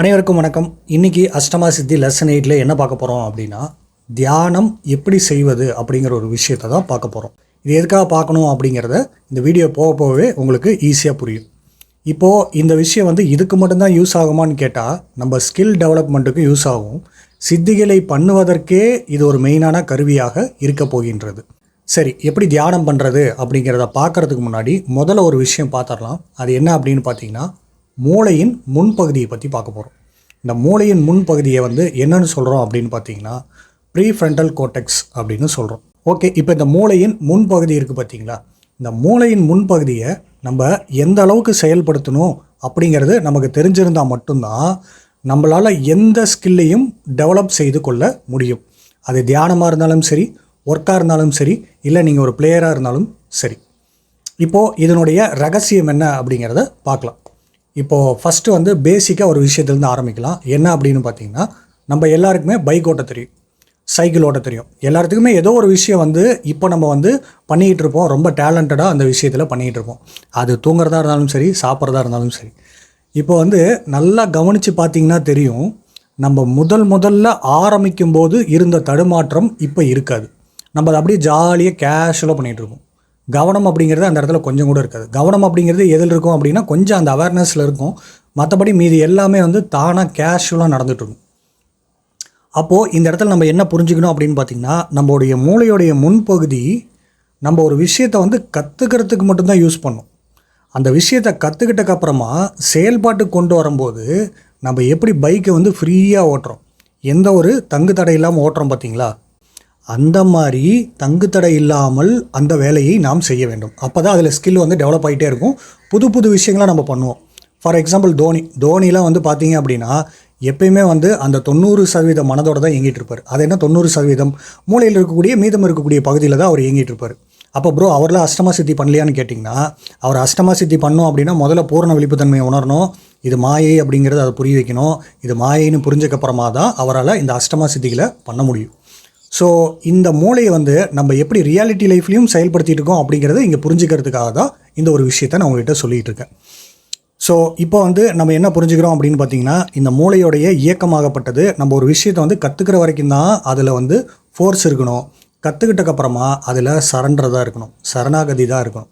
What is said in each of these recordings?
அனைவருக்கும் வணக்கம். இன்னைக்கு அஷ்டமா சித்தி லெசன் எயிட்டில் என்ன பார்க்க போகிறோம் அப்படின்னா தியானம் எப்படி செய்வது அப்படிங்கிற ஒரு விஷயத்தை தான் பார்க்க போகிறோம் இது எதுக்காக பார்க்கணும் அப்படிங்கிறத இந்த வீடியோ போக போகவே உங்களுக்கு ஈஸியாக புரியும். இப்போது இந்த விஷயம் வந்து இதுக்கு மட்டும்தான் யூஸ் ஆகுமான்னு கேட்டால் நம்ம ஸ்கில் டெவலப்மெண்ட்டுக்கும் யூஸ் ஆகும். சித்திகளை பண்ணுவதற்கே இது ஒரு மெயினான கருவியாக இருக்க போகின்றது. சரி எப்படி தியானம் பண்ணுறது அப்படிங்கிறத பார்க்கறதுக்கு முன்னாடி முதல்ல ஒரு விஷயம் பார்த்துடலாம். அது என்ன அப்படின்னு பார்த்தீங்கன்னா மூளையின் முன்பகுதியை பற்றி பார்க்க போகிறோம் இந்த மூளையின் முன்பகுதியை வந்து என்னென்னு சொல்கிறோம் அப்படின்னு பார்த்தீங்கன்னா ப்ரீ ஃப்ரண்டல் கோட்டெக்ஸ் அப்படின்னு சொல்கிறோம் ஓகே இப்போ இந்த மூளையின் முன்பகுதி இருக்குது பார்த்தீங்களா? இந்த மூளையின் முன்பகுதியை நம்ம எந்த அளவுக்கு செயல்படுத்தணும் அப்படிங்கிறது நமக்கு தெரிஞ்சிருந்தால் மட்டும்தான் நம்மளால் எந்த ஸ்கில்லையும் டெவலப் செய்து கொள்ள முடியும். அது தியானமாக இருந்தாலும் சரி ஒர்க்காக இருந்தாலும் சரி இல்லை நீங்கள் ஒரு பிளேயராக இருந்தாலும் சரி. இப்போது இதனுடைய ரகசியம் என்ன அப்படிங்கிறத பார்க்கலாம். இப்போது ஃபஸ்ட்டு வந்து பேசிக்காக ஒரு விஷயத்துலேருந்து ஆரம்பிக்கலாம். என்ன அப்படின்னு பார்த்தீங்கன்னா நம்ம எல்லாருக்குமே பைக் ஓட்ட தெரியும். சைக்கிள் ஓட்ட தெரியும். எல்லாத்துக்குமே ஏதோ ஒரு விஷயம் வந்து இப்போ நம்ம வந்து பண்ணிக்கிட்டு இருப்போம். ரொம்ப டேலண்டடாக அந்த விஷயத்தில் பண்ணிக்கிட்டு இருப்போம். அது தூங்குறதா இருந்தாலும் சரி சாப்பிட்றதா இருந்தாலும் சரி. இப்போ வந்து நல்லா கவனித்து பார்த்தீங்கன்னா தெரியும் நம்ம முதல் முதல்ல ஆரம்பிக்கும் போது இருந்த தடுமாற்றம் இப்போ இருக்காது. நம்ம அதை அப்படியே ஜாலியாக கேஷுவலாக பண்ணிகிட்டு இருப்போம் கவனம் அப்படிங்கிறது அந்த இடத்துல கொஞ்சம் கூட இருக்காது. கவனம் அப்படிங்கிறது எதில் இருக்கும் அப்படின்னா கொஞ்சம் அந்த அவேர்னஸில் இருக்கும். மற்றபடி மீதி எல்லாமே வந்து தானாக கேஷுவலாக நடந்துட்டு அப்போது இந்த இடத்துல நம்ம என்ன புரிஞ்சுக்கணும் அப்படின்னு பார்த்தீங்கன்னா நம்மளுடைய மூளையுடைய முன்பகுதி நம்ம ஒரு விஷயத்தை வந்து கற்றுக்கிறதுக்கு மட்டும்தான் யூஸ் பண்ணும். அந்த விஷயத்தை கற்றுக்கிட்டக்கப்புறமா செயல்பாட்டுக்கு கொண்டு வரும்போது நம்ம எப்படி பைக்கை வந்து ஃப்ரீயாக ஓட்டுறோம்? எந்த ஒரு தங்கு தடை இல்லாமல் ஓட்டுறோம் பார்த்தீங்களா அந்த மாதிரி தங்கு தடை இல்லாமல் அந்த வேலையை நாம் செய்ய வேண்டும். அப்போ தான் அதில் ஸ்கில் வந்து டெவலப் ஆகிட்டே இருக்கும். புது புது விஷயங்களை நம்ம பண்ணுவோம். For example Dhoni. தோனிலாம் வந்து பார்த்தீங்க அப்படின்னா எப்பயுமே வந்து அந்த தொண்ணூறு சதவீத மனதோட தான் இயங்கிட்டு இருப்பார். அது என்ன? தொண்ணூறு சதவீதம். மூளையில் இருக்கக்கூடிய மீதம் இருக்கக்கூடிய பகுதியில் தான் அவர் இயங்கிட்டு இருப்பார். அப்போ ப்ரோ அவரில் அஷ்டமா சித்தி பண்ணலையான்னு கேட்டிங்கன்னா அவர் அஷ்டமா சித்தி பண்ணோம் அப்படின்னா முதல்ல பூரண விழிப்புத்தன்மையை உணரணும். இது மாயை அப்படிங்கிறத அதை புரிய வைக்கணும். இது மாயைன்னு புரிஞ்சக்கப்புறமா தான் அவரால் இந்த அஷ்டமா சித்திகளை பண்ண முடியும். ஸோ இந்த மூளையை வந்து நம்ம எப்படி ரியாலிட்டி லைஃப்லையும் செயல்படுத்திட்டு இருக்கோம் அப்படிங்கிறத இங்கே புரிஞ்சுக்கிறதுக்காக தான் இந்த ஒரு விஷயத்தை நான் உங்கள்கிட்ட சொல்லிகிட்டு இருக்கேன் ஸோ இப்போ வந்து நம்ம என்ன புரிஞ்சுக்கிறோம் அப்படின்னு பார்த்தீங்கன்னா இந்த மூளையோடைய இயக்கமாகப்பட்டது நம்ம ஒரு விஷயத்தை வந்து கற்றுக்கிற வரைக்கும் தான் அதில் வந்து ஃபோர்ஸ் இருக்கணும். கற்றுக்கிட்டக்கப்புறமா அதில் சரண்டர் தான் இருக்கணும். சரணாகதி தான் இருக்கணும்.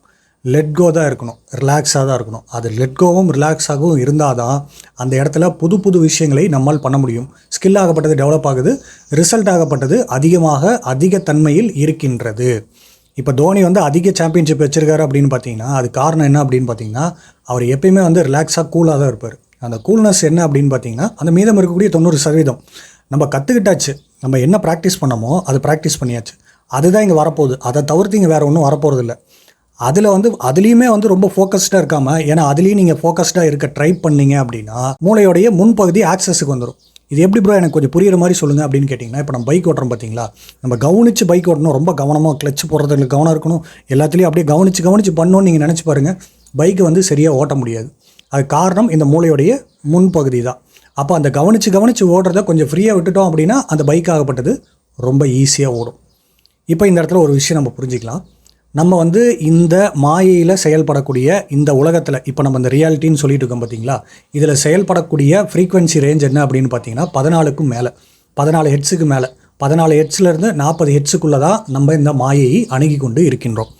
லெட்கோ தான் இருக்கணும். ரிலாக்ஸாக தான் இருக்கணும். அது லெட்கோவும் ரிலாக்ஸாகவும் இருந்தால் தான் அந்த இடத்துல புது புது விஷயங்களை நம்மால் பண்ண முடியும். ஸ்கில் ஆகப்பட்டது டெவலப் ஆகுது. ரிசல்ட் ஆகப்பட்டது அதிகமாக அதிக தன்மையில் இருக்கின்றது. இப்போ தோனி வந்து அதிக சாம்பியன்ஷிப் வச்சிருக்காரு அப்படின்னு பார்த்தீங்கன்னா அது காரணம் என்ன அப்படின்னு பார்த்தீங்கன்னா அவர் எப்பயுமே வந்து ரிலாக்ஸாக கூலாக தான் இருப்பார். அந்த கூல்னஸ் என்ன அப்படின்னு பார்த்தீங்கன்னா அந்த மீதம் இருக்கக்கூடிய தொண்ணூறு சதவீதம். நம்ம கற்றுக்கிட்டாச்சு நம்ம என்ன ப்ராக்டிஸ் பண்ணமோ அது ப்ராக்டிஸ் பண்ணியாச்சு. அதுதான் இங்கே வரப்போகுது. அதை தவிர்த்து இங்கே வேறு ஒன்றும் வரப்போகிறது இல்லை அதில் வந்து அதுலேயுமே வந்து ரொம்ப ஃபோக்கஸ்டாக இருக்காமல் ஏன்னா அதுலேயும் நீங்கள் ஃபோக்கஸ்டாக இருக்க ட்ரை பண்ணீங்க அப்படின்னா மூளையோடைய முன்பகுதி ஆக்சஸுக்கு வந்துடும் இது எப்படி ப்ரோ எனக்கு கொஞ்சம் புரியுற மாதிரி சொல்லுங்கள் அப்படின்னு கேட்டிங்கன்னா இப்போ நம்ம பைக் ஓட்டுறோம் பார்த்தீங்களா நம்ம கவனித்து பைக் ஓட்டணும். ரொம்ப கவனமாக கிளச்சு போடுறதுல கவனம் இருக்கணும். எல்லாத்துலேயும் அப்படியே கவனித்து கவனித்து பண்ணணும்னு நீங்கள் நினச்சி பாருங்கள் பைக்கை வந்து சரியாக ஓட்ட முடியாது. அது காரணம் இந்த மூளையோடைய முன்பகுதி தான். அப்போ அந்த கவனித்து கவனித்து ஓடுறத கொஞ்சம் ஃப்ரீயாக விட்டுட்டோம் அப்படின்னா அந்த பைக் ஆகப்பட்டது ரொம்ப ஈஸியாக ஓடும். இப்போ இந்த இடத்துல ஒரு விஷயம் நம்ம புரிஞ்சுக்கலாம். நம்ம வந்து இந்த மாயையில் செயல்படக்கூடிய இந்த உலகத்தில் இப்போ நம்ம இந்த ரியாலிட்டின்னு சொல்லிட்டு இருக்கோம் பார்த்தீங்களா இதில் செயல்படக்கூடிய ஃப்ரீக்வன்சி ரேஞ்ச் என்ன அப்படின்னு பார்த்தீங்கன்னா பதினாலுக்கும் மேலே. பதினாலு ஹெட்ஸுக்கு மேலே. பதினாலு ஹெட்ஸ்லேருந்து நாற்பது ஹெட்ஸுக்குள்ளே தான் நம்ம இந்த மாயையை அணுகி கொண்டு இருக்கின்றோம்.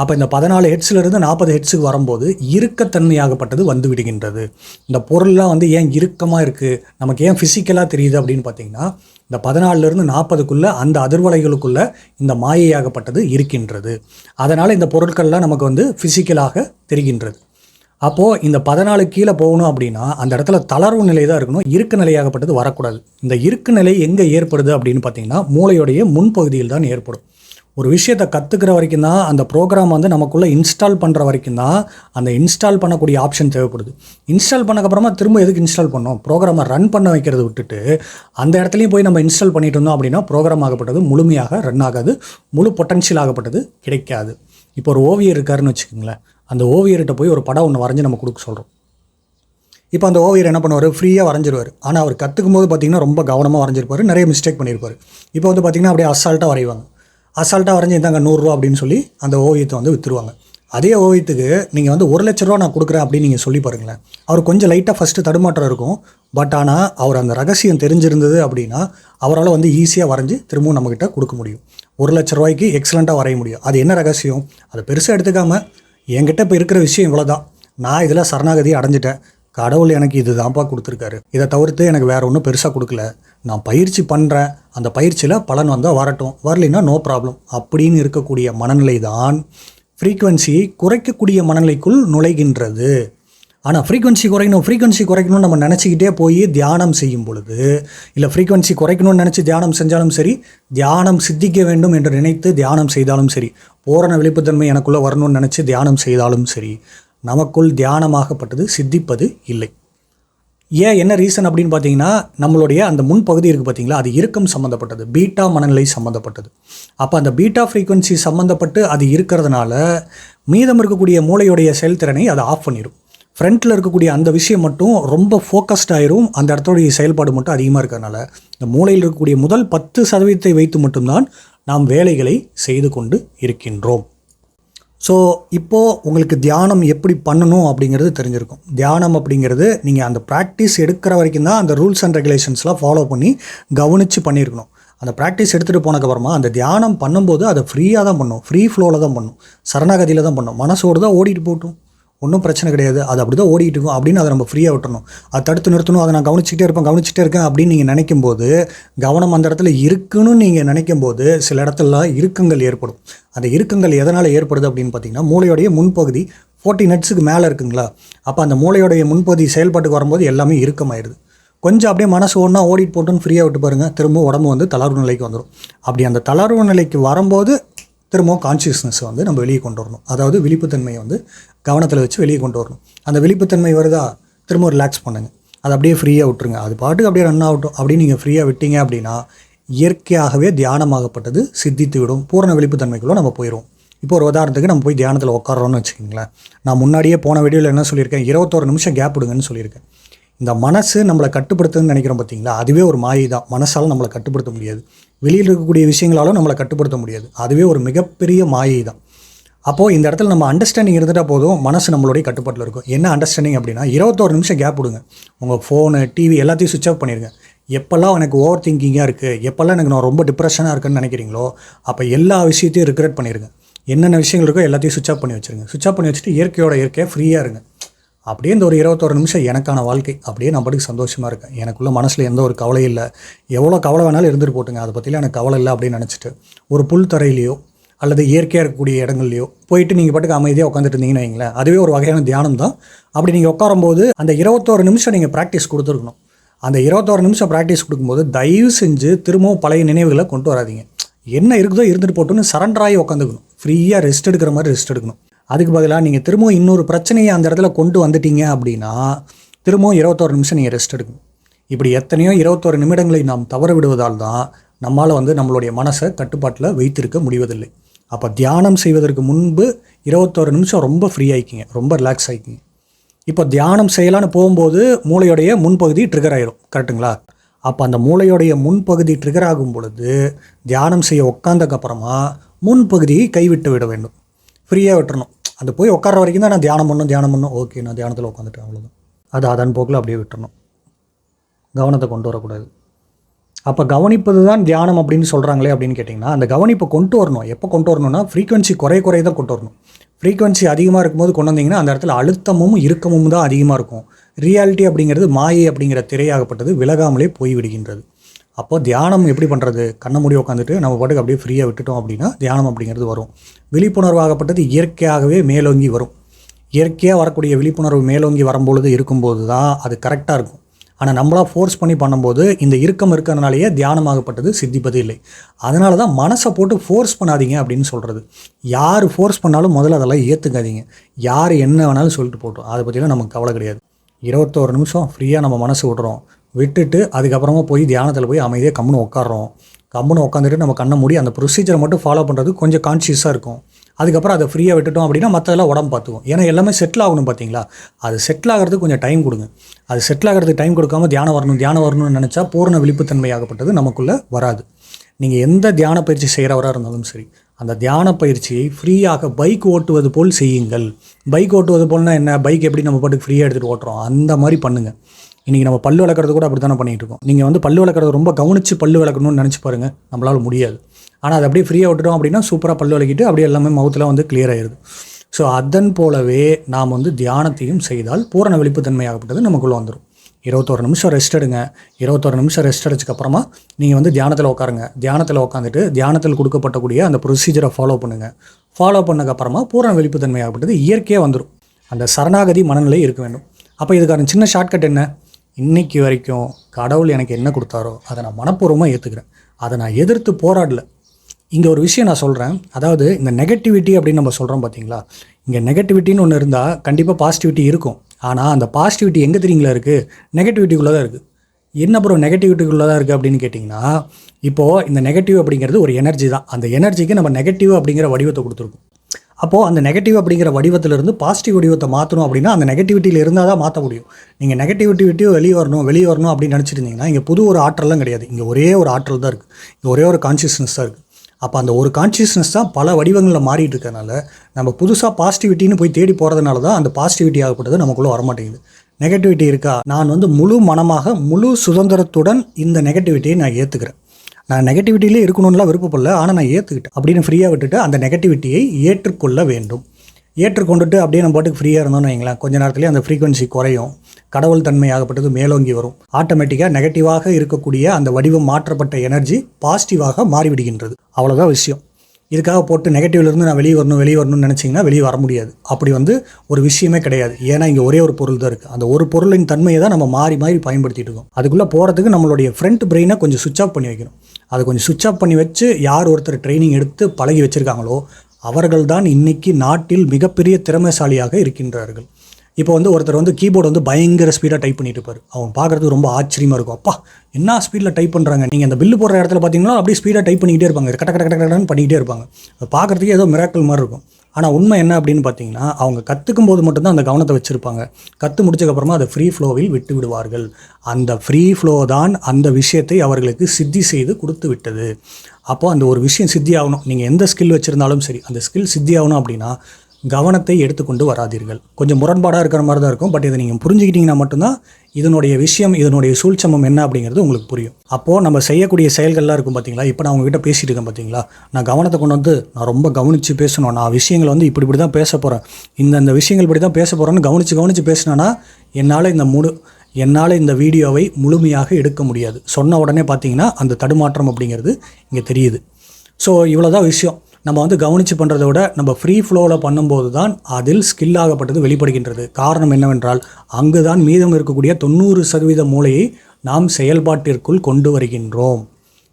அப்போ இந்த பதினாலு ஹெட்ஸ்லேருந்து நாற்பது ஹெட்ஸுக்கு வரும்போது இறுக்கத்தன்மையாகப்பட்டது வந்து விடுகின்றது. இந்த பொருள்லாம் வந்து ஏன் இறுக்கமாக இருக்குது நமக்கு ஏன் ஃபிசிக்கலாக தெரியுது அப்படின்னு பார்த்தீங்கன்னா இந்த பதினாலிருந்து நாற்பதுக்குள்ளே அந்த அதிர்வலைகளுக்குள்ளே இந்த மாயையாகப்பட்டது இருக்கின்றது. அதனால் இந்த பொருட்கள்லாம் நமக்கு வந்து ஃபிசிக்கலாக தெரிகின்றது. அப்போது இந்த பதினாலு கீழே போகணும் அப்படின்னா அந்த இடத்துல தளர்வு நிலை தான் இருக்கணும். இறுக்க நிலையாகப்பட்டது வரக்கூடாது. இந்த இருக்கு நிலை எங்கே ஏற்படுது அப்படின்னு பார்த்தீங்கன்னா மூளையுடைய முன்பகுதியில் தான் ஏற்படும். ஒரு விஷயத்தை கற்றுக்கிற வரைக்கும் தான் அந்த ப்ரோக்ராம் வந்து நமக்குள்ளே இன்ஸ்டால் பண்ணுற வரைக்கும் தான் அந்த இன்ஸ்டால் பண்ணக்கூடிய ஆப்ஷன் தேவைப்படுது. இன்ஸ்டால் பண்ணக்கப்புறமா திரும்ப எதுக்கு இன்ஸ்டால் பண்ணோம்? ப்ரோக்ராமை ரன் பண்ண வைக்கிறது விட்டுட்டு அந்த இடத்துலையும் போய் நம்ம இன்ஸ்டால் பண்ணிட்டு இருந்தோம் அப்படின்னா ப்ரோக்ராம் ஆகப்பட்டது முழுமையாக ரன் ஆகாது முழு பொட்டன்ஷியல் ஆகப்பட்டது கிடைக்காது. இப்போ ஒரு ஓவியர் இருக்காருன்னு வச்சுக்கோங்களேன். அந்த ஓவியர்கிட்ட போய் ஒரு படம் ஒன்று வரைஞ்சி நம்ம கொடுக்க சொல்கிறோம் இப்போ அந்த ஓவியர் என்ன பண்ணுவார்? ஃப்ரீயாக வரைஞ்சிருவார். ஆனால் அவர் கற்றுக்கும் போது பார்த்திங்கன்னா ரொம்ப கவனமாக வரைஞ்சிருப்பார். நிறைய மிஸ்டேக் பண்ணியிருப்பார் இப்போ வந்து பார்த்திங்கன்னா அப்படியே அசால்ட்டாக வரைவாங்க. அசால்ட்டாக வரைஞ்சி இந்தாங்க நூறுரூவா அப்படின்னு சொல்லி அந்த ஓவியத்தை வந்து விற்றுருவாங்க அதே ஓவியத்துக்கு நீங்கள் வந்து ஒரு லட்ச ரூபா நான் கொடுக்குறேன் அப்படின்னு நீங்கள் சொல்லி பாருங்களேன். அவர் கொஞ்சம் லைட்டாக ஃபஸ்ட்டு தடுமாற்றம் இருக்கும். பட் ஆனால் அவர் அந்த ரகசியம் தெரிஞ்சிருந்தது அப்படின்னா அவரால் வந்து ஈஸியாக வரைஞ்சி திரும்பவும் நம்மக்கிட்ட கொடுக்க முடியும். ஒரு லட்ச ரூபாய்க்கு எக்ஸலண்ட்டாக வரைய முடியும். அது என்ன ரகசியம்? அதை பெருசாக எடுத்துக்காமல் என்கிட்ட இப்போ இருக்கிற விஷயம் இவ்வளோ தான் நான் இதில் சரணாகதி அடைஞ்சிட்டேன். கடவுள் எனக்கு இது தான்ப்பா கொடுத்துருக்காரு. இதை தவிர்த்து எனக்கு வேறு ஒன்றும் பெருசாக கொடுக்கல. நான் பயிற்சி பண்ணுறேன் அந்த பயிற்சியில் பலன் வந்தால் வரட்டும். வரலைன்னா நோ ப்ராப்ளம் அப்படின்னு இருக்கக்கூடிய மனநிலை தான் ஃப்ரீக்குவென்சியை குறைக்கக்கூடிய மனநிலைக்குள் நுழைகின்றது. ஆனால் ஃப்ரீக்வன்சி குறைக்கணும் ஃப்ரீக்வன்சி குறைக்கணும்னு நம்ம நினச்சிக்கிட்டே போய் தியானம் செய்யும் பொழுது இல்லை ஃப்ரீக்வன்சி குறைக்கணும்னு நினச்சி தியானம் செஞ்சாலும் சரி தியானம் சித்திக்க வேண்டும் என்று நினைத்து தியானம் செய்தாலும் சரி பூரண விழிப்புத்தன்மை எனக்குள்ளே வரணும்னு நினச்சி தியானம் செய்தாலும் சரி நமக்குள் தியானமாகப்பட்டது சித்திப்பது இல்லை. ஏன் என்ன ரீசன் அப்படின்னு பார்த்தீங்கன்னா நம்மளுடைய அந்த முன்பகுதி இருக்குது பார்த்தீங்களா அது இறுக்கம் சம்மந்தப்பட்டது பீட்டா மனநிலை சம்மந்தப்பட்டது அப்போ அந்த பீட்டா ஃப்ரீக்குவென்சி சம்மந்தப்பட்டு அது இருக்கிறதுனால மீதம் இருக்கக்கூடிய மூளையுடைய செயல்திறனை அதை ஆஃப் பண்ணிடும் ஃப்ரண்ட்டில் இருக்கக்கூடிய அந்த விஷயம் மட்டும் ரொம்ப ஃபோக்கஸ்ட் ஆயிரும் அந்த இடத்துடைய செயல்பாடு மட்டும் அதிகமாக இருக்கிறதுனால. இந்த மூளையில் இருக்கக்கூடிய முதல் பத்து சதவீதத்தை வைத்து மட்டும்தான் நாம் வேலைகளை செய்து கொண்டு இருக்கின்றோம். ஸோ இப்போது உங்களுக்கு தியானம் எப்படி பண்ணணும் அப்படிங்கிறது தெரிஞ்சிருக்கும். தியானம் அப்படிங்கிறது நீங்கள் அந்த ப்ராக்டிஸ் எடுக்கிற வரைக்கும் தான் அந்த ரூல்ஸ் அண்ட் ரெகுலேஷன்ஸ்லாம் ஃபாலோ பண்ணி கவனித்து பண்ணியிருக்கணும் அந்த ப்ராக்டிஸ் எடுத்துகிட்டு போனதுக்கப்புறமா அந்த தியானம் பண்ணும்போது அதை ஃப்ரீயாக தான் பண்ணும். ஃப்ரீ ஃப்ளோவில் தான் பண்ணும். சரணாகதியில் தான் பண்ணும். மனசோடு தான் ஓடிட்டு போட்டும் ஒன்றும் பிரச்சனை கிடையாது. அது அப்படி தான் ஓடிட்டு இருக்கும். அப்படின்னு அதை நம்ம ஃப்ரீயாக விட்டணும் அதை தடுத்து நிறுத்தணும். அதை நான் கவனிச்சிக்கிட்டே இருப்பேன். கவனிச்சிட்டே இருக்கேன் அப்படின்னு நீங்கள் நினைக்கும் போது கவனம் அந்த இடத்துல இருக்குன்னு நீங்கள் நினைக்கும் போது சில இடத்துல இறுக்கங்கள் ஏற்படும். அந்த இறுக்கங்கள் எதனால் ஏற்படுது அப்படின்னு பார்த்தீங்கன்னா மூளையோடைய முன்பகுதி ஃபோர்ட்டி நட்ஸுக்கு மேலே இருக்குங்களா? அப்போ அந்த மூளையோடைய முன்பகுதி செயல்பாட்டுக்கு வரும்போது எல்லாமே இறுக்கமாயிருது. கொஞ்சம் அப்படியே மனசு ஒன்றா ஓடிட்டு போட்டுன்னு ஃப்ரீயாக விட்டு பாருங்கள் திரும்ப உடம்பு வந்து தளர்வு நிலைக்கு வந்துடும் அப்படி அந்த தளர்வு நிலைக்கு வரும்போது திரும்பவும் கான்சியஸ்னஸ் வந்து நம்ம வெளியே கொண்டு வரணும். அதாவது விழிப்புத்தன்மையை வந்து கவனத்தில் வச்சு வெளியே கொண்டு வரணும். அந்த விழிப்புத்தன்மை வருதா? திரும்ப ரிலாக்ஸ் பண்ணுங்கள் அதை அப்படியே ஃப்ரீயாக விட்டுருங்க. அது பாட்டுக்கு அப்படியே ரன் ஆகட்டும். அப்படின்னு நீங்கள் ஃப்ரீயாக விட்டீங்க அப்படின்னா இயற்கையாகவே தியானமாகப்பட்டது சித்தித்து விடும். பூரண விழிப்புத்தன்மைக்குள்ளே நம்ம போயிடுவோம் இப்போ ஒரு உதாரணத்துக்கு நம்ம போய் தியானத்தில் உட்காரோன்னு வச்சுக்கிங்களேன். நான் முன்னாடியே போன வீடியோவில் என்ன சொல்லியிருக்கேன்? இருபத்தோரு நிமிஷம் கேப் விடுங்கன்னு சொல்லியிருக்கேன். இந்த மனசு நம்மளை கட்டுப்படுத்துன்னு நினைக்கிறோம் பார்த்தீங்களா அதுவே ஒரு மாயை தான் மனசால் நம்மளை கட்டுப்படுத்த முடியாது. வெளியில் இருக்கக்கூடிய விஷயங்களாலும் நம்மளை கட்டுப்படுத்த முடியாது. அதுவே ஒரு மிகப்பெரிய மாயை தான். அப்போது இந்த இடத்துல நம்ம அண்டர்ஸ்டாண்டிங் இருந்துட்டால் போதும் மனசு நம்மளுடைய கட்டுப்பாட்டில் இருக்கும். என்ன அண்டர்ஸ்டாண்டிங் அப்படின்னா இருபத்தோரு நிமிஷம் கேப் விடுங்க. உங்கள் ஃபோனு டிவி எல்லாத்தையும் சுவிச் ஆஃப் பண்ணிடுங்க எப்போல்லாம் எனக்கு ஓவர் திங்கிங்காக இருக்குது எப்போல்லாம் எனக்கு நான் ரொம்ப டிப்ரெஷனாக இருக்குன்னு நினைக்கிறீங்களோ அப்போ எல்லா விஷயத்தையும் ரிக்ரெட் பண்ணிடுங்க என்னென்ன விஷயங்கள் இருக்கோ எல்லாத்தையும் சுவிச் ஆஃப் பண்ணி வச்சுருங்க. சுவிச் ஆஃப் பண்ணி வச்சுட்டு இயற்கையோட இயற்கையாக ஃப்ரீயாக இருங்க. அப்படியே இந்த ஒரு இருபத்தோரு நிமிஷம் எனக்கான வாழ்க்கை. அப்படியே நான் பாட்டுக்கு சந்தோஷமாக இருக்கேன். எனக்குள்ள மனசில் எந்த ஒரு கவலையும் இல்லை. எவ்வளோ கவலை வேணாலும் இருந்துட்டு போட்டுங்க. அதை பற்றிலாம் எனக்கு கவலை இல்லை அப்படின்னு நினச்சிட்டு ஒரு புல் தரையிலையோ அல்லது இயற்கையாக இருக்கக்கூடிய இடங்கள்லையோ போயிட்டு நீங்கள் பாட்டுக்கு அமைதியாக உட்காந்துட்டு இருந்தீங்கன்னு வைங்களேன். அதுவே ஒரு வகையான தியானம் தான். அப்படி நீங்கள் உட்காரும்போது அந்த இருபத்தோரு நிமிஷம் நீங்கள் ப்ராக்டிஸ் கொடுத்துருக்கணும். அந்த இருபத்தோரு நிமிஷம் ப்ராக்டிஸ் கொடுக்கும்போது தயவு செஞ்சு திரும்பவும் பழைய நினைவுகளை கொண்டு வராதீங்க. என்ன இருக்குதோ இருந்துட்டு போட்டுன்னு சரண்டராகி உட்காந்துக்கணும். ஃப்ரீயாக ரெஸ்ட் எடுக்கிற மாதிரி ரெஸ்ட் எடுக்கணும். அதுக்கு பதிலாக நீங்கள் திரும்பவும் இன்னொரு பிரச்சனையை அந்த இடத்துல கொண்டு வந்துட்டீங்க அப்படின்னா திரும்பவும் இருபத்தோரு நிமிஷம் நீங்கள் ரெஸ்ட் எடுக்கணும். இப்படி எத்தனையோ இருபத்தோரு நிமிடங்களை நாம் தவற விடுவதால் தான் நம்மால் வந்து நம்மளுடைய மனசை கட்டுப்பாட்டில் வைத்திருக்க முடிவதில்லை. அப்போ தியானம் செய்வதற்கு முன்பு இருபத்தோரு நிமிஷம் ரொம்ப ஃப்ரீ ஆகிக்கிங்க ரொம்ப ரிலாக்ஸ் ஆகிக்கிங்க இப்போ தியானம் செய்யலான்னு போகும்போது மூளையுடைய முன்பகுதி ட்ரிகர் ஆயிரும் கரெக்டுங்களா அப்போ அந்த மூளையுடைய முன்பகுதி ட்ரிகர் ஆகும் பொழுது தியானம் செய்ய உட்காந்தக்கப்புறமா முன்பகுதியை கைவிட்டு விட வேண்டும். ஃப்ரீயாக விட்டுறணும். அந்த போய் உட்கார வரைக்கும் தான் நான் தியானம் பண்ணும் தியானம் பண்ணும் ஓகே நான் தியானத்தில் உட்காந்துட்டேன் அவ்வளோதான் அது அதன் போக்கில் அப்படியே விட்டுறணும். கவனத்தை கொண்டு வரக்கூடாது. அப்போ கவனிப்பது தான் தியானம் அப்படின்னு சொல்கிறாங்களே அப்படின்னு கேட்டிங்கன்னா அந்த கவனிப்பை கொண்டு வரணும். எப்போ கொண்டு வரணும்னா ஃப்ரீக்வன்சி குறை குறை தான் கொண்டு வரணும். ஃப்ரீக்வன்சி அதிகமாக இருக்கும்போது கொண்டு வந்தீங்கன்னா அந்த இடத்துல அழுத்தமும் இறுக்கமும் தான் அதிகமாக இருக்கும். ரியாலிட்டி அப்படிங்கிறது மாயை அப்படிங்கிற திரையாகப்பட்டது விலகாமலே போய்விடுகின்றது. அப்போ தியானம் எப்படி பண்ணுறது கண்ணை மூடி உட்காந்துட்டு நம்ம பாட்டுக்கு அப்படியே ஃப்ரீயாக விட்டுட்டோம் அப்படின்னா தியானம் அப்படிங்கிறது வரும். விழிப்புணர்வாகப்பட்டது இயற்கையாகவே மேலோங்கி வரும். இயற்கையாக வரக்கூடிய விழிப்புணர்வு மேலோங்கி வரும்பொழுது இருக்கும்போது தான் அது கரெக்டாக இருக்கும். ஆனால் நம்மளாக ஃபோர்ஸ் பண்ணி பண்ணும்போது இந்த இறுக்கம் இருக்கிறதுனாலேயே தியானமாகப்பட்டது சித்திப்பது இல்லை. அதனால தான் மனசை போட்டு ஃபோர்ஸ் பண்ணாதீங்க அப்படின்னு சொல்கிறது யார் ஃபோர்ஸ் பண்ணாலும் முதல்ல அதெல்லாம் ஏற்றுக்காதீங்க யார் என்ன வேணாலும் சொல்லிட்டு போட்டோம் அதை பற்றிலாம் நமக்கு கவலை கிடையாது. இருபத்தோரு நிமிஷம் ஃப்ரீயாக நம்ம மனசு விடுறோம். விட்டுட்டு அதுக்கப்புறமா போய் தியானத்தில் போய் அமைதியாக கம்முன்னு உட்காடுறோம் கம்முன்னு உட்காந்துட்டு நம்ம கண்ணை மூடி அந்த ப்ரொசீஜரை மட்டும் ஃபாலோ பண்ணுறது கொஞ்சம் கான்ஷியஸாக இருக்கும். அதுக்கப்புறம் அதை ஃப்ரீயாக விட்டுட்டோம் அப்படின்னா மற்றதெல்லாம் உடம்பு பார்த்துக்கும். ஏன்னா எல்லாமே செட்டில் ஆகணும் பார்த்தீங்களா? அது செட்டில் ஆகிறதுக்கு கொஞ்சம் டைம் கொடுங்க. அது செட்டில் ஆகிறதுக்கு டைம் கொடுக்காம தியானம் வரணும் தியானம் வரணும்னு நினச்சா பூர்ண விழிப்புத்தன்மை ஆகப்பட்டது நமக்குள்ளே வராது. நீங்கள் எந்த தியான பயிற்சி செய்கிறவராக இருந்தாலும் சரி அந்த தியான பயிற்சியை ஃப்ரீயாக பைக் ஓட்டுவது போல் செய்யுங்கள். பைக் ஓட்டுவது போல்னா என்ன? பைக் எப்படி நம்ம பாட்டுக்கு ஃப்ரீயாக எடுத்துகிட்டு ஓட்டுறோம்? அந்த மாதிரி பண்ணுங்கள் இன்றைக்கி நம்ம பல்லு வளர்க்குறது கூட அப்படி தானே பண்ணிகிட்டு இருக்கோம் நீங்கள் வந்து பல்லு வளர்க்குறது ரொம்ப கவனித்து பல்லு வளர்க்கணும்னு நினச்சி பாருங்கள் நம்மளால் முடியாது. ஆனால் அது அப்படியே ஃப்ரீயாக விட்டுட்டோம் அப்படின்னா சூப்பராக பல்லு வளர்க்கிட்டு அப்படியே எல்லாமே மவுத்தில் வந்து கிளியர் ஆயிடுது ஸோ அதன் போலவே நாம் வந்து தியானத்தையும் செய்தால் பூரண வெளிப்புத்தன்மையாகப்பட்டது நமக்குள்ளே வந்துடும் இருபத்தோரு நிமிஷம் ரெஸ்ட் எடுங்க. இருபத்தோரு நிமிஷம் ரெஸ்ட் அடிச்சதுக்கப்புறமா நீங்கள் வந்து தியானத்தில் உட்காருங்க. தியானத்தில் உட்காந்துட்டு தியானத்தில் கொடுக்கப்பட்டக்கூடிய அந்த ப்ரொசீஜரை ஃபாலோ பண்ணுங்கள் ஃபாலோ பண்ணக்கப்புறமா பூரண வெளிப்புத்தன்மையாகப்பட்டது இயற்கையாக வந்துடும் அந்த சரணாகதி மனநிலை இருக்க வேண்டும். அப்போ இதுக்கான சின்ன ஷார்ட்கட் என்ன? இன்னைக்கு வரைக்கும் கடவுள் எனக்கு என்ன கொடுத்தாரோ அதை நான் மனப்பூர்வமாக ஏற்றுக்கிறேன் அதை நான் எதிர்த்து போராடல. இங்கே ஒரு விஷயம் நான் சொல்கிறேன் அதாவது இந்த நெகட்டிவிட்டி அப்படின்னு நம்ம சொல்கிறோம் பார்த்தீங்களா இங்கே நெகட்டிவிட்டின்னு ஒன்று இருந்தால் கண்டிப்பாக பாசிட்டிவிட்டி இருக்கும். ஆனால் அந்த பாசிட்டிவிட்டி எங்கே தெரியுங்களா இருக்குது நெகட்டிவிட்டிக்குள்ளே தான் இருக்குது என்ன அப்புறம் நெகட்டிவிட்டிக்குள்ளே தான் இருக்குது அப்படின்னு கேட்டிங்கன்னா இப்போது இந்த நெகட்டிவ் அப்படிங்கிறது ஒரு எனர்ஜி தான். அந்த எனர்ஜிக்கு நம்ம நெகட்டிவ் அப்படிங்கிற வடிவத்தை கொடுத்துருக்கோம். அப்போது அந்த நெகட்டிவ் அப்படிங்கிற வடிவத்திலிருந்து பாசிட்டிவ் வடிவத்தை மாற்றணும் அப்படின்னா அந்த நெகட்டிவிட்டியில் இருந்தால் தான் மாற்ற முடியும். நீங்கள் நெகட்டிவிட்டிவிட்டி வெளியே வரணும் வெளியே வரணும் அப்படின்னு நினச்சிருந்தீங்கன்னா இங்கே புது ஒரு ஆற்றலாம் கிடையாது. இங்கே ஒரே ஒரு ஆற்றல் தான் இருக்குது இங்கே ஒரே ஒரு கான்சியஸ்னஸ் தான் இருக்குது அப்போ அந்த ஒரு கான்சியஸ்னஸ் தான் பல வடிவங்களில் மாறிட்டு இருக்கனால நம்ம புதுசாக பாசிட்டிவிட்டின்னு போய் தேடி போகிறதுனால தான் அந்த பாசிட்டிவிட்டி ஆகப்பட்டது நமக்குள்ளே வரமாட்டேங்குது. நெகட்டிவிட்டி இருக்கா? நான் வந்து முழு மனமாக முழு சுதந்திரத்துடன் இந்த நெகட்டிவிட்டியை நான் ஏற்றுக்கிறேன் நான் நெகட்டிவிட்டியிலே இருக்கணும்லாம் விருப்பப்படல ஆனால் நான் ஏற்றுக்கிட்டேன் அப்படின்னு ஃப்ரீயாக விட்டுட்டு அந்த நெகட்டிவிட்டியை ஏற்றுக்கொள்ள வேண்டும். ஏற்றுக்கொண்டுட்டு அப்படியே நம்ம பாட்டுக்கு ஃப்ரீயாக இருந்தோம்னு வைங்களேன் கொஞ்ச நேரத்துலேயே அந்த ஃப்ரீக்வன்சி குறையும். கடவுள் தன்மையாகப்பட்டது மேலோங்கி வரும். ஆட்டோமேட்டிக்காக நெகட்டிவாக இருக்கக்கூடிய அந்த வடிவம் மாற்றப்பட்ட எனர்ஜி பாசிட்டிவாக மாறிவிடுகின்றது. அவ்வளோதான் விஷயம். இதுக்காக போட்டு நெகட்டிவ்லேருந்து நான் வெளியே வரணும் வெளியே வரணும்னு நினச்சிங்கன்னா வெளியே வர முடியாது. அப்படி வந்து ஒரு விஷயமே கிடையாது. ஏன்னா இங்கே ஒரே ஒரு பொருள் தான் இருக்குது அந்த ஒரு பொருளின் தன்மையை தான் நம்ம மாறி மாறி பயன்படுத்திட்டு இருக்கோம். அதுக்குள்ளே போகிறதுக்கு நம்மளுடைய ஃப்ரண்ட் பிரெயினை கொஞ்சம் சுவிச் ஆஃப் பண்ணி வைக்கணும். அதை கொஞ்சம் சுவிட்ச் ஆஃப் பண்ணி வச்சு யார் ஒருத்தர் ட்ரைனிங் எடுத்து பழகி வச்சுருக்காங்களோ அவர்கள்தான் இன்றைக்கி நாட்டில் மிகப்பெரிய திறமைசாலியாக இருக்கின்றார்கள். இப்போ வந்து ஒருத்தர் வந்து கீபோர்டு வந்து பயங்கர ஸ்பீடாக டைப் பண்ணிட்டு இருப்பார். அவங்க பார்க்குறது ரொம்ப ஆச்சரியமாக இருக்கும். அப்பா என்ன ஸ்பீடில் டைப் பண்ணுறாங்க நீங்கள் அந்த பில்லு போடுற இடத்துல பார்த்தீங்கன்னா அப்படியே ஸ்பீடாக டைப் பண்ணிக்கிட்டே இருப்பாங்க. கட்ட கட்ட கட்ட கட்டன்னு பண்ணிக்கிட்டே இருப்பாங்க. பார்க்குறதுக்கே பார்க்குறதுக்கு ஏதோ மிராக்கல் மாதிரி இருக்கும். ஆனால் உண்மை என்ன அப்படின்னு பார்த்தீங்கன்னா அவங்க கற்றுக்கும் போது மட்டும்தான் அந்த கவனத்தை வச்சுருப்பாங்க. கற்று முடிச்சக்கப்புறமா அதை ஃப்ரீ ஃப்ளோவில் விட்டு விடுவார்கள். அந்த ஃப்ரீ ஃப்ளோ தான் அந்த விஷயத்தை அவர்களுக்கு சித்தி செய்து கொடுத்து விட்டது. அப்போ அந்த ஒரு விஷயம் சித்தி ஆகணும். நீங்கள் எந்த ஸ்கில் வச்சுருந்தாலும் சரி அந்த ஸ்கில் சித்தி ஆகணும் அப்படின்னா கவனத்தை எடுத்துக்கொண்டு வராதீர்கள். கொஞ்சம் முரண்பாடாக இருக்கிற மாதிரி தான் இருக்கும். பட் இதை நீங்கள் புரிஞ்சுக்கிட்டீங்கன்னா மட்டும்தான் இதனுடைய விஷயம் இதனுடைய சூழ்ச்சமம் என்ன அப்படிங்கிறது உங்களுக்கு புரியும். அப்போது நம்ம செய்யக்கூடிய செயல்கள்லாம் இருக்கும் பார்த்தீங்களா இப்போ நான் உங்ககிட்ட பேசிகிட்டு இருக்கேன் பார்த்தீங்களா நான் கவனத்தை கொண்டு வந்து நான் ரொம்ப கவனித்து பேசணும். நான் விஷயங்களை வந்து இப்படி இப்படி தான் பேச போகிறேன் இந்த இந்த விஷயங்கள் இப்படி தான் பேச போகிறேன்னு கவனித்து கவனித்து பேசினேன்னா என்னால் இந்த முழு என்னால் இந்த வீடியோவை முழுமையாக எடுக்க முடியாது. சொன்ன உடனே பார்த்தீங்கன்னா அந்த தடுமாற்றம் அப்படிங்கிறது இங்கே தெரியுது. ஸோ இவ்வளோதான் விஷயம். நம்ம வந்து கவனித்து பண்ணுறதை விட நம்ம ஃப்ரீ ஃப்ளோவில் பண்ணும்போது தான் அதில் ஸ்கில் ஆகப்பட்டது வெளிப்படுகின்றது. காரணம் என்னவென்றால் அங்கு தான் மீதம் இருக்கக்கூடிய தொண்ணூறு சதவீத மூளையை நாம் செயல்பாட்டிற்குள் கொண்டு வருகின்றோம்.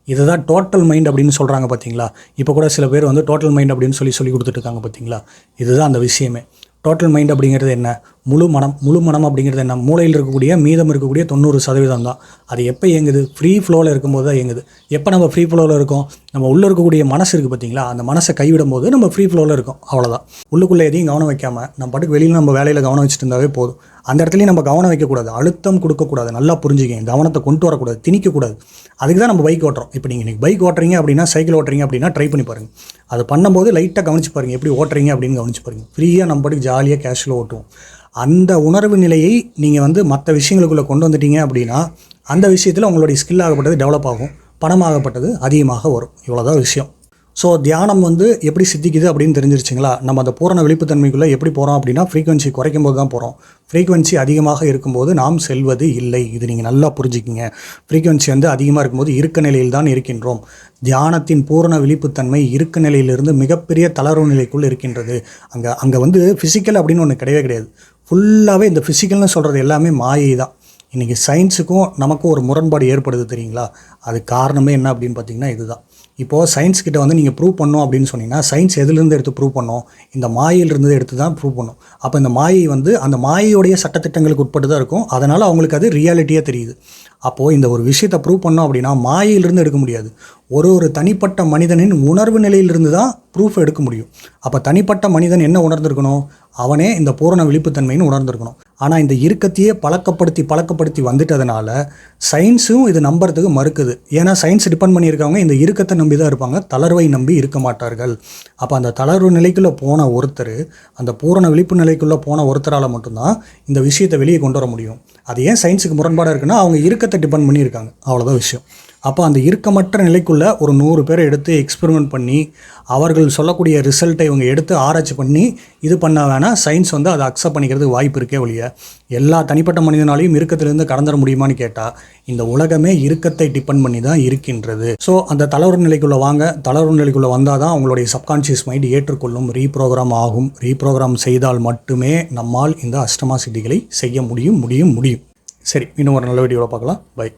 இதுதான் டோட்டல் மைண்ட் அப்படின்னு சொல்கிறாங்க பார்த்தீங்களா இப்போ கூட சில பேர் வந்து டோட்டல் மைண்ட் அப்படின்னு சொல்லி சொல்லி கொடுத்துட்ருக்காங்க பார்த்தீங்களா இதுதான் அந்த விஷயமே. டோட்டல் மைண்ட் அப்படிங்கிறது என்ன? முழு மனம் முழு மனம் அப்படிங்கிறது என்ன? மூளையில் இருக்கக்கூடிய மீதம் இருக்கக்கூடிய தொண்ணூறு சதவீதம் தான். அது எப்போ இயங்குது? ஃப்ரீ ஃப்ளோவில் இருக்கும்போது தான் இயங்குது. எப்போ நம்ம ஃப்ரீ ஃப்ளோவில் இருக்கோம்? நம்ம உள்ளே இருக்கக்கூடிய மனசு இருக்குது பார்த்தீங்களா அந்த மனசை கைவிடும் போது நம்ம ஃப்ரீ ஃப்ளோவில் இருக்கோம். அவ்வளோதான் உள்ளுக்குள்ளே எதையும் கவனம் வைக்காமல் நம்ம பாட்டுக்கு வெளியில் நம்ம வேலையில் கவனம் வச்சுட்டு இருந்தாவே போதும். அந்த இடத்துலையும் நம்ம கவனம் வைக்கக்கூடாது. அழுத்தம் கொடுக்கக்கூடாது. நல்லா புரிஞ்சுக்கங்க. கவனத்தை கொண்டு வரக்கூடாது. திணிக்கக்கூடாது. அதுக்கு தான் நம்ம பைக் ஓட்டுறோம். இப்போ நீங்கள் இன்றைக்கி பைக் ஓட்டுறீங்க அப்படின்னா சைக்கிள் ஓட்டுறீங்க அப்படின்னா ட்ரை பண்ணி பாருங்கள் அது பண்ணும்போது லைட்டாக கவனிச்சு பாருங்கள் எப்படி ஓட்டுறீங்க அப்படின்னு கவனிச்சு பாருங்கள் ஃப்ரீயாக நம்ம பாட்டுக்கு ஜாலியாக கேஷில் ஓட்டுவோம். அந்த உணர்வு நிலையை நீங்கள் வந்து மற்ற விஷயங்களுக்குள்ளே கொண்டு வந்துட்டீங்க அப்படின்னா அந்த விஷயத்தில் உங்களுடைய ஸ்கில் ஆகப்பட்டது டெவலப் ஆகும். பணமாகப்பட்டது அதிகமாக வரும். இவ்வளோதான் விஷயம். ஸோ தியானம் வந்து எப்படி சித்திக்குது அப்படின்னு தெரிஞ்சிருச்சிங்களா? நம்ம அந்த பூரண விழிப்புத்தன்மைக்குள்ளே எப்படி போகிறோம் அப்படின்னா ஃப்ரீக்வன்சி குறைக்கும் போது தான் போகிறோம் ஃப்ரீக்வன்சி அதிகமாக இருக்கும்போது நாம் செல்வது இல்லை. இது நீங்கள் நல்லா புரிஞ்சுக்கிங்க. ஃப்ரீக்வன்சி வந்து அதிகமாக இருக்கும்போது இருக்க நிலையில் தான் இருக்கின்றோம். தியானத்தின் பூரண விழிப்புத்தன்மை இருக்க நிலையிலிருந்து மிகப்பெரிய தளர்வு நிலைக்குள் இருக்கின்றது. அங்கே அங்கே வந்து ஃபிசிக்கல் அப்படின்னு ஒன்று கிடையவே கிடையாது. ஃபுல்லாகவே இந்த ஃபிசிக்கல்னு சொல்கிறது எல்லாமே மாயை தான் இன்றைக்கி சயின்ஸுக்கும் நமக்கும் ஒரு முரண்பாடு ஏற்படுது தெரியுங்களா? அது காரணமே என்ன அப்படின்னு பார்த்தீங்கன்னா இதுதான். இப்போது சயின்ஸ் கிட்ட வந்து நீங்கள் ப்ரூவ் பண்ணோம் அப்படின்னு சொன்னீங்கன்னா சயின்ஸ் எதுலேருந்து எடுத்து ப்ரூவ் பண்ணோம் இந்த மாயிலிருந்து எடுத்து தான் ப்ரூவ் பண்ணும் அப்போ இந்த மாயை வந்து அந்த மாயையுடைய சட்டத்திட்டங்களுக்கு உட்பட்டு தான் இருக்கும். அதனால் அவங்களுக்கு அது ரியாலிட்டியாக தெரியுது. அப்போது இந்த ஒரு விஷயத்தை ப்ரூவ் பண்ணோம் அப்படின்னா மாயையிலிருந்து எடுக்க முடியாது. ஒரு ஒரு தனிப்பட்ட மனிதனின் உணர்வு நிலையிலிருந்து தான் ப்ரூஃப் எடுக்க முடியும். அப்போ தனிப்பட்ட மனிதன் என்ன உணர்ந்திருக்கணும்? அவனே இந்த பூரண விழிப்புத்தன்மைன்னு உணர்ந்திருக்கணும். ஆனால் இந்த இறுக்கத்தையே பழக்கப்படுத்தி பழக்கப்படுத்தி வந்துட்டதுனால சயின்ஸும் இது நம்புறதுக்கு மறுக்குது. ஏன்னா சயின்ஸ் டிபெண்ட் பண்ணியிருக்கவங்க இந்த இறுக்கத்தை நம்பி தான் இருப்பாங்க. தளர்வை நம்பி இருக்க மாட்டார்கள். அப்போ அந்த தளர்வு நிலைக்குள்ளே போன ஒருத்தர் அந்த பூரண விழிப்பு நிலைக்குள்ளே போன ஒருத்தரால் மட்டும்தான் இந்த விஷயத்தை வெளியே கொண்டு வர முடியும். அது ஏன் சயின்ஸுக்கு முரண்பாடாக இருக்குன்னா அவங்க இறுக்கத்தை டிபெண்ட் பண்ணியிருக்காங்க. அவ்வளோதான் விஷயம். அப்போ அந்த இறுக்கமற்ற நிலைக்குள்ளே ஒரு நூறு பேரை எடுத்து எக்ஸ்பெரிமெண்ட் பண்ணி அவர்கள் சொல்லக்கூடிய ரிசல்ட்டை இவங்க எடுத்து ஆராய்ச்சி பண்ணி இது பண்ண வேணால் சயின்ஸ் வந்து அதை அக்செப்ட் பண்ணிக்கிறதுக்கு வாய்ப்பு இருக்கே ஒழிய எல்லா தனிப்பட்ட மனிதனாலையும் இறுக்கத்திலிருந்து கடந்துட முடியுமான்னு கேட்டால் இந்த உலகமே இறுக்கத்தை டிபெண்ட் பண்ணி தான் இருக்கின்றது. ஸோ அந்த தளர்வு நிலைக்குள்ளே வாங்க. தளர்வு நிலைக்குள்ளே வந்தால் தான் அவங்களுடைய சப்கான்ஷியஸ் மைண்ட் ஏற்றுக்கொள்ளும். ரீப்ரோக்ராம் ஆகும். ரீப்ரோக்ராம் செய்தால் மட்டுமே நம்மால் இந்த அஷ்டமா சித்திகளை செய்ய முடியும் முடியும் முடியும். சரி இன்னும் ஒரு நல்ல வீடியோவில் பார்க்கலாம். பை.